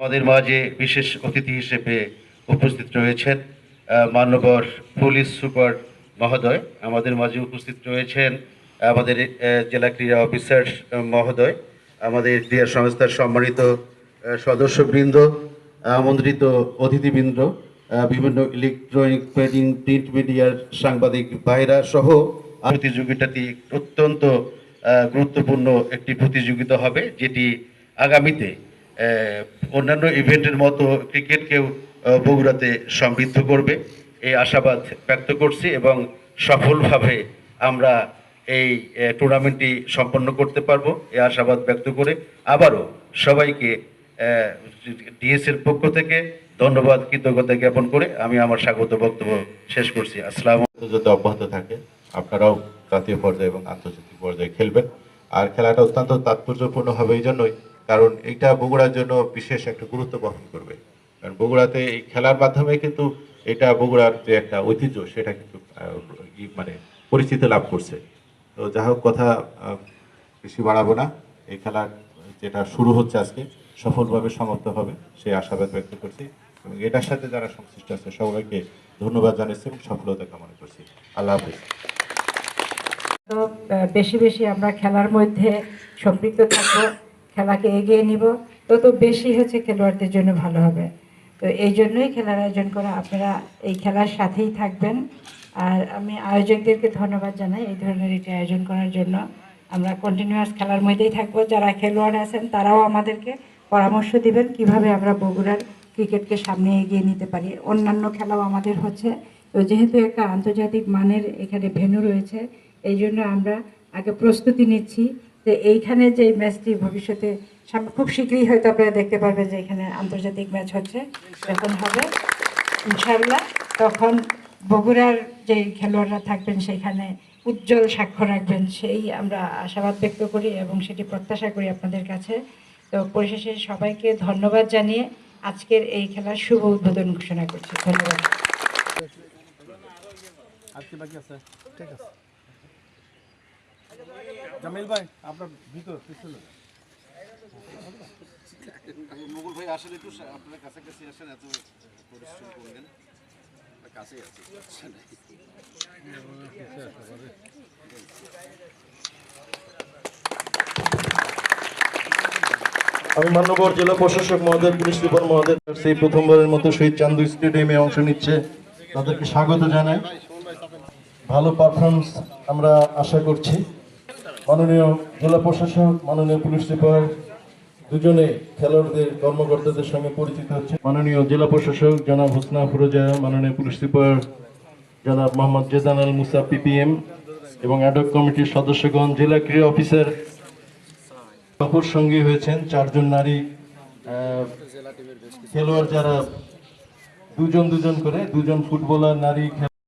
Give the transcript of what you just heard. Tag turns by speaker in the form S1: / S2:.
S1: আমাদের মাঝে বিশেষ অতিথি হিসেবে উপস্থিত রয়েছেন আহ, মান্যবর পুলিশ সুপার মহোদয়। আমাদের মাঝে উপস্থিত রয়েছেন আমাদের জেলা ক্রীড়া অফিসার মহোদয়। আমাদের ক্রীড়া সংস্থার সম্মানিত সদস্যবৃন্দ আমন্ত্রিত অতিথিবৃন্দ বিভিন্ন ইলেকট্রনিক প্রিন্টিং প্রিন্ট মিডিয়ার সাংবাদিক ভাইরা সহ প্রতিযোগিতাটি অত্যন্ত গুরুত্বপূর্ণ একটি প্রতিযোগিতা হবে যেটি আগামীতে অন্যান্য ইভেন্টের মতো ক্রিকেটকেও বগুড়াতে সমৃদ্ধ করবে। এই আশাবাদ ব্যক্ত করছি এবং সফলভাবে আমরা এই টুর্নামেন্টটি সম্পন্ন করতে পারব। এই আশাবাদ ব্যক্ত করে আবারও সবাইকে ডিএসের পক্ষ থেকে ধন্যবাদ, কৃতজ্ঞতা জ্ঞাপন করে আমি আমার স্বাগত বক্তব্য শেষ করছি। আসসালাম
S2: যাতে অব্যাহত থাকে আপনারাও জাতীয় পর্যায়ে এবং আন্তর্জাতিক পর্যায়ে খেলবেন। আর খেলাটা অত্যন্ত তাৎপর্যপূর্ণ হবে এই জন্যই। কারণ এটা বগুড়ার জন্য বিশেষ একটা গুরুত্ব বহন করবে। কারণ বগুড়াতে এই খেলার মাধ্যমে কিন্তু এটা বগুড়ার যে একটা ঐতিহ্য, সেটা কিন্তু মানে পরিচিতি লাভ করছে। তো যা হোক, কথা বেশি বাড়াবো না। এই খেলা যেটা শুরু হচ্ছে আজকে, সফলভাবে সমাপ্ত হবে, সেই আশাবাদ ব্যক্ত করছি। এবং এটার সাথে যারা সংশ্লিষ্ট আছে, সবাইকে ধন্যবাদ জানাচ্ছি এবং সফলতা কামনা করছি। আল্লাহ হাফিজ।
S3: তো বেশি বেশি আমরা খেলার মধ্যে সম্পৃক্ত থাকব। খেলাকে এগিয়ে নিব। তত বেশি হচ্ছে খেলোয়াড়দের জন্য ভালো হবে। তো এই জন্যই খেলার আয়োজন করা। আপনারা এই খেলার সাথেই থাকবেন। আর আমি আয়োজকদেরকে ধন্যবাদ জানাই এই ধরনের এটি আয়োজন করার জন্য। আমরা কন্টিনিউয়াস খেলার মধ্যেই থাকব। যারা খেলোয়াড় আছেন, তারাও আমাদেরকে পরামর্শ দিবেন কীভাবে আমরা বগুড়ার ক্রিকেটকে সামনে এগিয়ে নিতে পারি। অন্যান্য খেলাও আমাদের হচ্ছে। তো যেহেতু একটা আন্তর্জাতিক মানের এখানে ভেন্যু রয়েছে, এই জন্য আমরা আগে প্রস্তুতি নিচ্ছি। যে এইখানে যে ম্যাচটি ভবিষ্যতে খুব শীঘ্রই হয়তো আপনারা দেখতে পারবেন যে এখানে আন্তর্জাতিক ম্যাচ হচ্ছে, যখন হবে ইনশাল্লাহ তখন বগুড়ার যে খেলোয়াড়রা থাকবেন সেখানে উজ্জ্বল স্বাক্ষর রাখবেন, সেই আমরা আশাবাদ ব্যক্ত করি এবং সেটি প্রত্যাশা করি আপনাদের কাছে। তো পরিশেষে সবাইকে ধন্যবাদ জানিয়ে আজকের এই খেলার শুভ উদ্বোধন ঘোষণা করছি। ধন্যবাদ।
S4: আজকে বাকি আছে? ঠিক আছে। জামিল ভাই আপনার ভিতর পিছনে।
S1: মুকুল ভাই আসলে একটু আপনার কাছাকাছি আসেন এত পরিশ্রম করলেন। কাছেই আছে
S5: আমি মান্যবর জেলা প্রশাসক মহোদয় পুলিশ সুপার মহোদয় সেই প্রথমবারের মতো শহীদ চান্দু স্টেডিয়ামে অংশ নিচ্ছে। তাদেরকে স্বাগত জানাই। ভালো পারফরমেন্স আমরা আশা করছি। মাননীয় জেলা প্রশাসক, মাননীয় পুলিশ সুপার, দুজনে খেলোয়াড়দের, কর্মকর্তাদের সঙ্গে পরিচিত হচ্ছে। মাননীয় জেলা প্রশাসক, জনাব হোসনা ফুরোজা, মাননীয় পুলিশ সুপার, জনাব মোহাম্মদ জেদান আল মুসা, পিপিএম, এবং অ্যাডক কমিটির সদস্যগণ, জেলা ক্রীড়া অফিসার অপর সঙ্গী হয়েছেন চারজন নারী খেলোয়াড় যারা দুজন দুজন করে, দুজন ফুটবলার, নারী